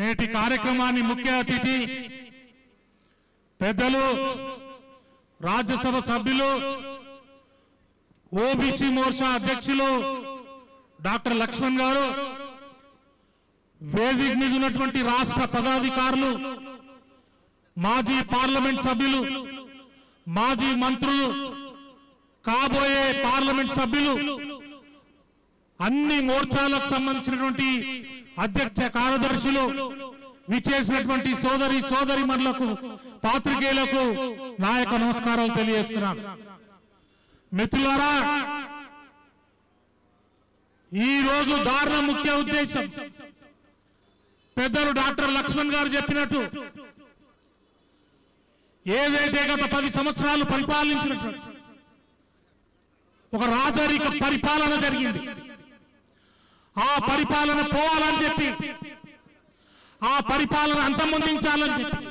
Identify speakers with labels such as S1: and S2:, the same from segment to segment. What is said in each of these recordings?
S1: నేటి కార్యక్రమాన్ని ముఖ్య అతిథి పెద్దలు రాజ్యసభ సభ్యులు ఓబీసీ మోర్చా అధ్యక్షులు డాక్టర్ లక్ష్మణ్ గారు వేదిక మీద ఉన్నటువంటి రాష్ట్ర పదాధికారులు మాజీ పార్లమెంట్ సభ్యులు మాజీ మంత్రులు కాబోయే పార్లమెంట్ సభ్యులు అన్ని మోర్చాలకు సంబంధించినటువంటి అధ్యక్ష కార్యదర్శులు విచ్చేసినటువంటి సోదరి సోదరి మనులకు పాత్రికేయులకు నా యొక్క నమస్కారాలు తెలియజేస్తున్నాను మిత్రులారా ఈ రోజు దారుణ ముఖ్య ఉద్దేశం పెద్దలు డాక్టర్ లక్ష్మణ్ గారు చెప్పినట్టు ఏదైతే గత పది సంవత్సరాలు పరిపాలించినటువంటి ఒక రాజరిక పరిపాలన జరిగింది. ఆ పరిపాలన పోవాలని చెప్పి. ఆ పరిపాలన అంతమొందించాలని చెప్పి.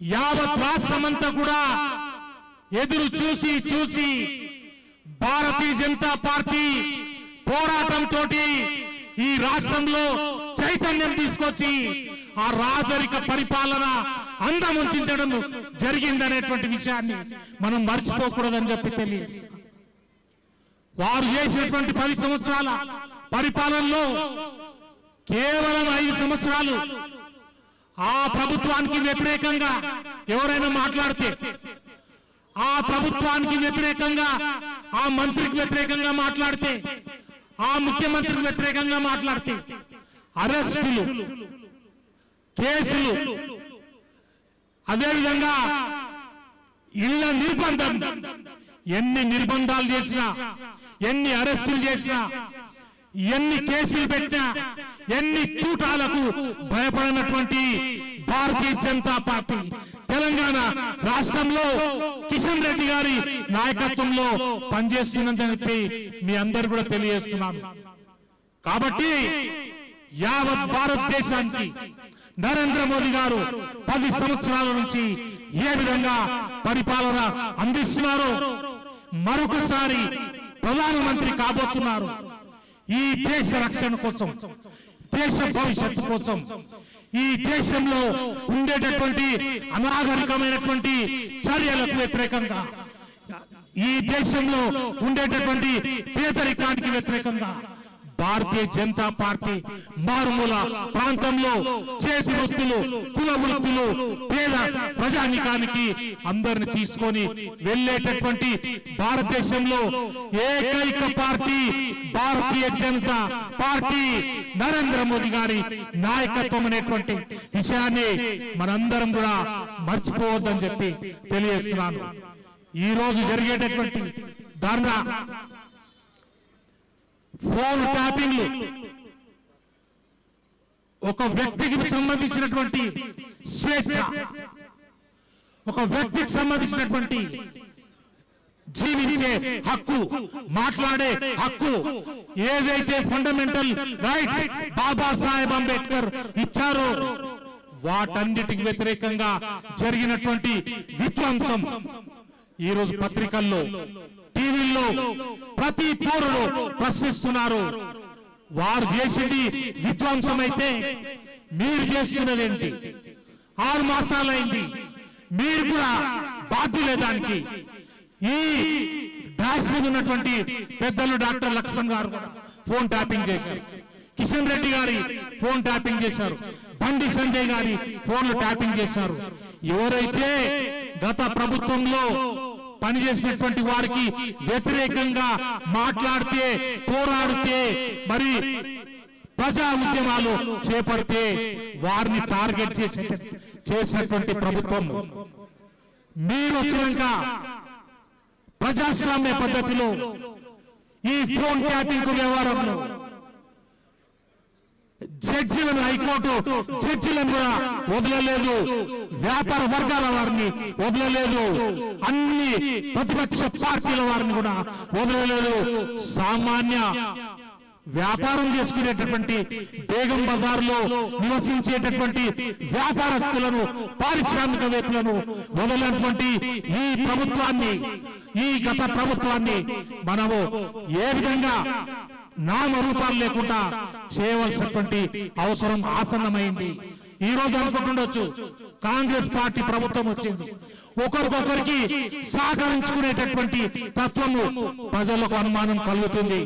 S1: యావత్ రాష్ట్రమంతా కూడా ఎదురు చూసి చూసి భారతీయ జనతా పార్టీ పోరాటంతో ఈ రాష్ట్రంలో చైతన్యం తీసుకొచ్చి ఆ రాజరిక పరిపాలన అందముంచడం జరిగిందనేటువంటి విషయాన్ని మనం మర్చిపోకూడదని చెప్పి తెలియదు వారు చేసినటువంటి పది సంవత్సరాల పరిపాలనలో కేవలం ఐదు సంవత్సరాలు ఆ ప్రభుత్వానికి వ్యతిరేకంగా ఎవరైనా మాట్లాడితే ఆ ప్రభుత్వానికి వ్యతిరేకంగా ఆ మంత్రికి వ్యతిరేకంగా మాట్లాడితే ఆ ముఖ్యమంత్రికి వ్యతిరేకంగా మాట్లాడితే అరెస్టులు కేసులు అదేవిధంగా ఇళ్ళ నిర్బంధం ఎన్ని నిర్బంధాలు చేసినా ఎన్ని అరెస్టులు చేసినా ఎన్ని కేసులు పెట్టినా ఎన్ని కూటాలకు భయపడినటువంటి భారతీయ జనతా పార్టీ. తెలంగాణ రాష్ట్రంలో కిషన్ రెడ్డి గారి నాయకత్వంలో పనిచేస్తున్నదని చెప్పి మీ అందరు కూడా తెలియజేస్తున్నాను. కాబట్టి యావత్ భారతదేశానికి నరేంద్ర మోదీ గారు పది సంవత్సరాల నుంచి ఏ విధంగా పరిపాలన అందిస్తున్నారో మరొకసారి ప్రధానమంత్రి కాబోతున్నారు. ఈ దేశ రక్షణ కోసం దేశ భవిష్యత్తు కోసం ఈ దేశంలో ఉండేటటువంటి అనాగరికమైనటువంటి చర్యలకు వ్యతిరేకంగా ఈ దేశంలో ఉండేటటువంటి పేదరికానికి వ్యతిరేకంగా భారతీయ జనతా పార్టీ మారుమూల ప్రాంతంలో చేతి వృత్తులు కుల వృత్తులు పేద ప్రజానికానికి అందరిని తీసుకొని వెళ్ళేటటువంటి భారతదేశంలో ఏకైక పార్టీ భారతీయ జనతా పార్టీ నరేంద్ర మోదీ గారి నాయకత్వం అనేటువంటి విషయాన్ని మనందరం కూడా మర్చిపోవద్దని చెప్పి తెలియజేస్తున్నాను. ఈ రోజు జరిగేటటువంటి ధర్నా ఫోన్ ట్యాపింగ్లు. ఒక వ్యక్తికి సంబంధించినటువంటి స్వేచ్ఛ. ఒక వ్యక్తికి సంబంధించినటువంటి జీవించే హక్కు మాట్లాడే హక్కు ఏదైతే ఫండమెంటల్ రైట్ బాబా సాహెబ్ అంబేద్కర్ ఇచ్చారో వాటన్నిటికి వ్యతిరేకంగా జరిగినటువంటి విధ్వంసం ఈ రోజు పత్రికల్లో వీళ్ళు ప్రతి పౌరుడు ప్రశ్నిస్తున్నారు. వారు చేసేది విధ్వంసం అయితే మీరు చేస్తున్నదేంటి ఆరు మాసాలైంది మీరు కూడా బాధ్యులే దానికి ఈ డాష్ మీద ఉన్నటువంటి పెద్దలు డాక్టర్ లక్ష్మణ్ గారు ఫోన్ ట్యాపింగ్ చేశారు. కిషన్ రెడ్డి గారి ఫోన్ ట్యాపింగ్ చేశారు. బండి సంజయ్ గారి ఫోన్లు ట్యాపింగ్ చేశారు. ఎవరైతే గత ప్రభుత్వంలో పనిచేసినటువంటి వారికి వ్యతిరేకంగా మాట్లాడితే పోరాడితే మరి ప్రజా ఉద్యమాలు చేపడితే వారిని టార్గెట్ చేసి చేసినటువంటి ప్రభుత్వం. మీరు వచ్చినాక ప్రజాస్వామ్య పద్ధతిలో ఈ ఫోన్ ట్యాపింగ్ వ్యవహారంలో జడ్జిలను హైకోర్టు జడ్జిలను కూడా వదలలేదు. వ్యాపార వర్గాల వారిని వదలలేదు. అన్ని ప్రతిపక్ష పార్టీల వారిని కూడా వదలలేదు. సామాన్య వ్యాపారం చేసుకునేటటువంటి బేగం బజార్లో నివసించేటటువంటి వ్యాపారస్తులను పారిశ్రామికవేత్తలను వదలనటువంటి ఈ ప్రభుత్వాన్ని ఈ గత ప్రభుత్వాన్ని మనము ఏ విధంగా నామరూపాలు లేకుండా చేయవలసినటువంటి అవసరం ఆసన్నమైంది. ఈ రోజు అనుకుంటుండొచ్చు కాంగ్రెస్ పార్టీ ప్రభుత్వం వచ్చింది. ఒకరికొకరికి సహకరించుకునేటటువంటి తత్వము ప్రజలకు అనుమానం కలుగుతుంది.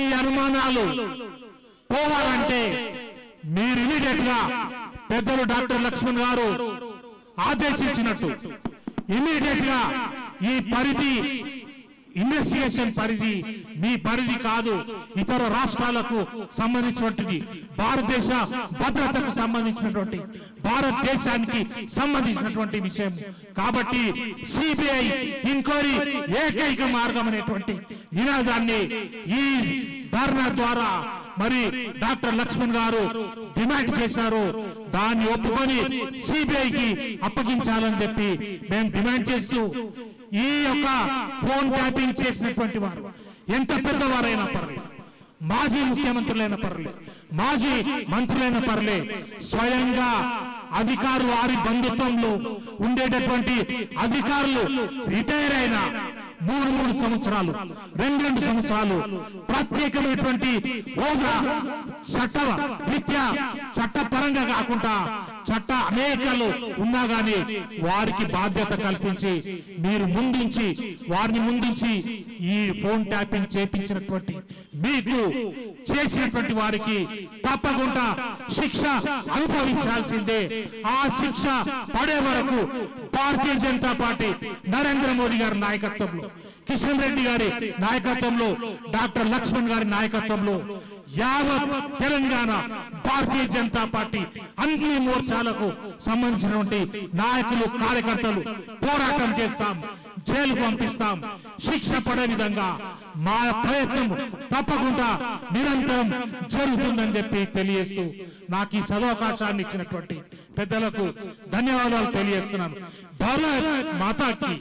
S1: ఈ అనుమానాలు పోవాలంటే మీరు ఇమీడియట్గా పెద్దలు డాక్టర్ లక్ష్మణ్ గారు ఆదేశించినట్టు. ఇమీడియట్గా ఈ పరిధి ఇన్వెస్టిగేషన్ పరిధి మీ పరిధి కాదు ఇతర రాష్ట్రాలకు సంబంధించినటువంటిది. భారతదేశ భద్రతకు సంబంధించినటువంటి భారతదేశానికి సంబంధించినటువంటి విషయం. కాబట్టి సిబిఐ ఇంక్వైరీ ఏకైక మార్గం అనేటువంటి నినాదాన్ని ఈ ధర్నా ద్వారా మరి డాక్టర్ లక్ష్మణ్ గారు డిమాండ్ చేశారు. దాన్ని ఒప్పుకొని సిబిఐకి అప్పగించాలని చెప్పి మేము డిమాండ్ చేస్తూ ఈ యొక్క ఫోన్ ట్యాపింగ్ చేసినటువంటి వారు ఎంత పెద్దవారైనా పర్లేదు. మాజీ ముఖ్యమంత్రులైన పర్లే మాజీ మంత్రులైన పర్లే. స్వయంగా అధికారులు వారి బంధుత్వంలో ఉండేటటువంటి అధికారులు రిటైర్ అయిన మూడు మూడు సంవత్సరాలు రెండు రెండు సంవత్సరాలు ప్రత్యేకమైనటువంటి హోదా చట్ట రీత్యా చట్టపరంగా కాకుండా చట్ట అనేకలు ఉన్నా గాని వారికి బాధ్యత కల్పించి మీరు ముందుంచి వారిని ముందుంచి ఈ ఫోన్ ట్యాపింగ్ చేపించినటువంటి మీకు చేసినటువంటి వారికి తప్పకుండా శిక్ష అనుభవించాల్సిందే. ఆ శిక్ష పడే వరకు భారతీయ జనతా పార్టీ నరేంద్ర మోదీ గారి నాయకత్వంలో కిషన్ రెడ్డి గారి నాయకత్వంలో డాక్టర్ లక్ష్మణ్ గారి నాయకత్వంలో యావత్ తెలంగాణ భారతీయ జనతా పార్టీ అన్ని మోర్చాలకు సంబంధించినటువంటి నాయకులు కార్యకర్తలు పోరాటం చేస్తాం జైలుకు పంపిస్తాం. శిక్ష పడే విధంగా మా ప్రయత్నం తప్పకుండా నిరంతరం జరుగుతుందని చెప్పి తెలియజేస్తూ నాకు ఈ సదవకాశాన్ని ఇచ్చినటువంటి పెద్దలకు ధన్యవాదాలు తెలియజేస్తున్నాను. భారత్ మాతాకి.